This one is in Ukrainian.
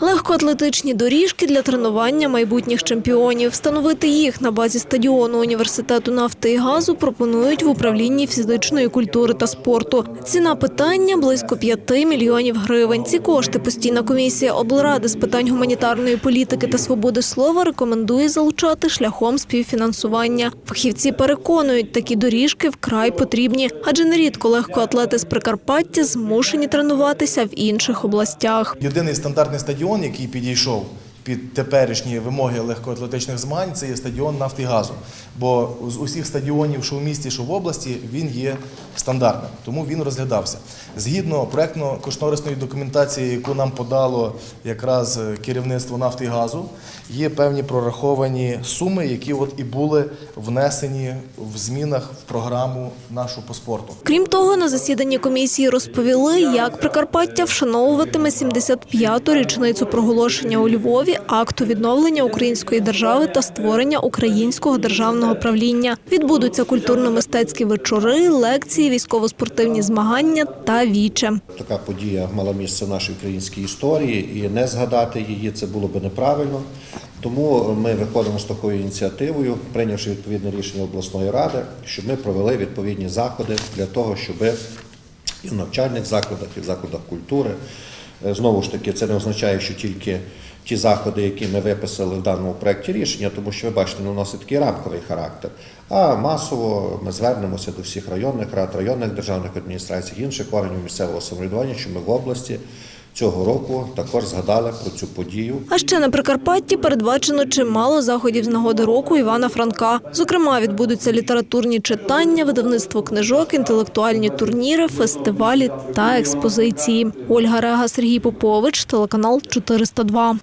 Легкоатлетичні доріжки для тренування майбутніх чемпіонів. Встановити їх на базі стадіону університету нафти і газу пропонують в управлінні фізичної культури та спорту. Ціна питання близько 5 мільйонів гривень. Ці кошти постійна комісія облради з питань гуманітарної політики та свободи слова рекомендує залучати шляхом співфінансування. Фахівці переконують, такі доріжки вкрай потрібні, адже нерідко легкоатлети з Прикарпаття змушені тренуватися в інших областях. Єдиний стандартний стадіон, який підійшов під теперішні вимоги легкоатлетичних змагань, це є стадіон нафти і газу. Бо з усіх стадіонів, що в місті, що в області, він є стандартним, тому він розглядався. Згідно проектно-кошторисної документації, яку нам подало якраз е, керівництво нафти і газу, є певні прораховані суми, які от і були внесені в змінах в програму нашу по спорту. Крім того, на засіданні комісії розповіли, як Прикарпаття вшановуватиме 75-ту річницю проголошення у Львові акту відновлення української держави та створення українського державного правління. Відбудуться культурно-мистецькі вечори, лекції, військово-спортивні змагання та віче. Така подія мала місце в нашій українській історії, і не згадати її це було би неправильно. Тому ми виходимо з такою ініціативою, прийнявши відповідне рішення обласної ради, щоб ми провели відповідні заходи для того, щоб і в навчальних закладах, і в закладах культури. Е, Знову ж таки, це не означає, що тільки ті заходи, які ми виписали в даному проєкті рішення, тому що ви бачите, не носить такий рамковий характер. А масово ми звернемося до всіх районних рад, районних державних адміністрацій, інших органів місцевого самоврядування, що ми в області цього року також згадали про цю подію. А ще на Прикарпатті передбачено чимало заходів з нагоди року Івана Франка. Зокрема, відбудуться літературні читання, видавництво книжок, інтелектуальні турніри, фестивалі та експозиції. Ольга Рега, Сергій Попович, телеканал 402.